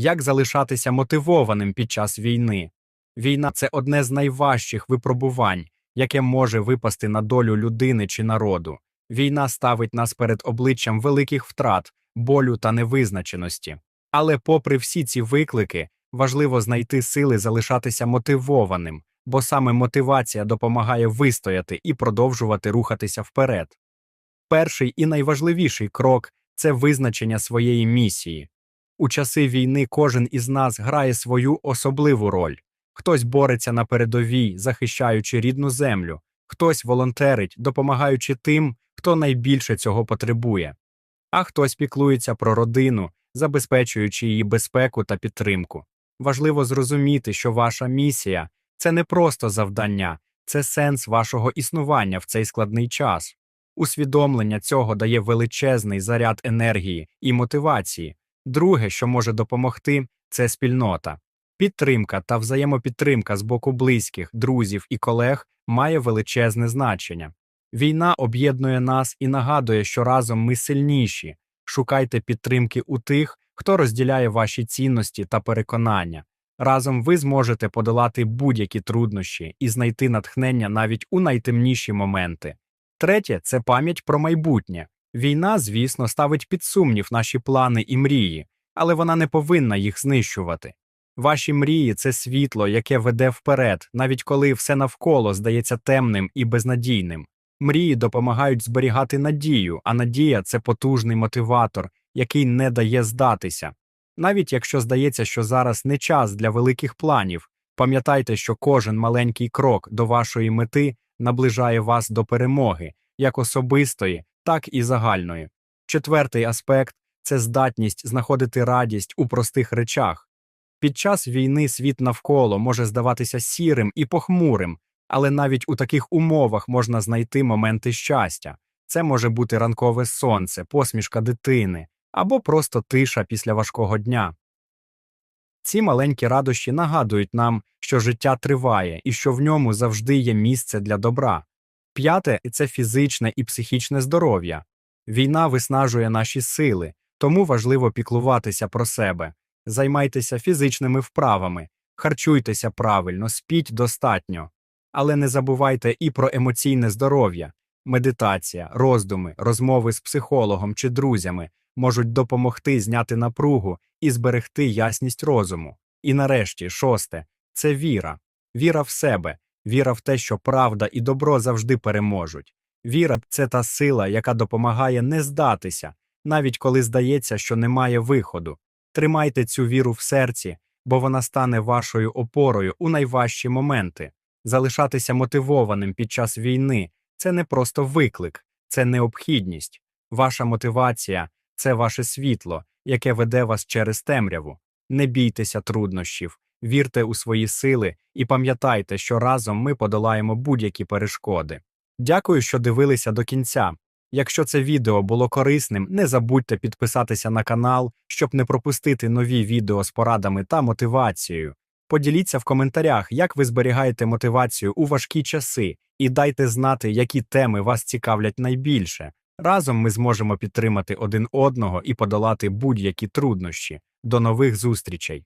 Як залишатися мотивованим під час війни? Війна це одне з найважчих випробувань, яке може випасти на долю людини чи народу. Війна ставить нас перед обличчям великих втрат, болю та невизначеності. Але, попри всі ці виклики, важливо знайти сили залишатися мотивованим, бо саме мотивація допомагає вистояти і продовжувати рухатися вперед. Перший і найважливіший крок це визначення своєї місії. У часи війни кожен із нас грає свою особливу роль. Хтось бореться на передовій, захищаючи рідну землю, хтось волонтерить, допомагаючи тим, хто найбільше цього потребує, а хтось піклується про родину, забезпечуючи її безпеку та підтримку. Важливо зрозуміти, що ваша місія це не просто завдання, це сенс вашого існування в цей складний час. Усвідомлення цього дає величезний заряд енергії і мотивації. Друге, що може допомогти, це спільнота. Підтримка та взаємопідтримка з боку близьких, друзів і колег має величезне значення. Війна об'єднує нас і нагадує, що разом ми сильніші. Шукайте підтримки у тих, хто розділяє ваші цінності та переконання. Разом ви зможете подолати будь-які труднощі і знайти натхнення навіть у найтемніші моменти. Третє це пам'ять про майбутнє. Війна, звісно, ставить під сумнів наші плани і мрії, але вона не повинна їх знищувати. Ваші мрії це світло, яке веде вперед, навіть коли все навколо здається темним і безнадійним. Мрії допомагають зберігати надію, а надія це потужний мотиватор, який не дає здатися. Навіть якщо здається, що зараз не час для великих планів, пам'ятайте, що кожен маленький крок до вашої мети наближає вас до перемоги, як особистої, так і загальної. Четвертий аспект це здатність знаходити радість у простих речах. Під час війни світ навколо може здаватися сірим і похмурим, але навіть у таких умовах можна знайти моменти щастя. Це може бути ранкове сонце, посмішка дитини або просто тиша після важкого дня. Ці маленькі радощі нагадують нам, що життя триває і що в ньому завжди є місце для добра. П'яте це фізичне і психічне здоров'я. Війна виснажує наші сили, тому важливо піклуватися про себе. Займайтеся фізичними вправами, харчуйтеся правильно, спіть достатньо. Але не забувайте і про емоційне здоров'я. Медитація, роздуми, розмови з психологом чи друзями можуть допомогти зняти напругу і зберегти ясність розуму. І нарешті, шосте це віра, віра в себе, віра в те, що правда і добро завжди переможуть. Віра це та сила, яка допомагає не здатися, навіть коли здається, що немає виходу. Тримайте цю віру в серці, бо вона стане вашою опорою у найважчі моменти. Залишатися мотивованим під час війни це не просто виклик, це необхідність. Ваша мотивація це ваше світло, яке веде вас через темряву. Не бійтеся труднощів, вірте у свої сили і пам'ятайте, що разом ми подолаємо будь-які перешкоди. Дякую, що дивилися до кінця. Якщо це відео було корисним, не забудьте підписатися на канал, щоб не пропустити нові відео з порадами та мотивацією. Поділіться в коментарях, як ви зберігаєте мотивацію у важкі часи, і дайте знати, які теми вас цікавлять найбільше. Разом ми зможемо підтримати один одного і подолати будь-які труднощі. До нових зустрічей!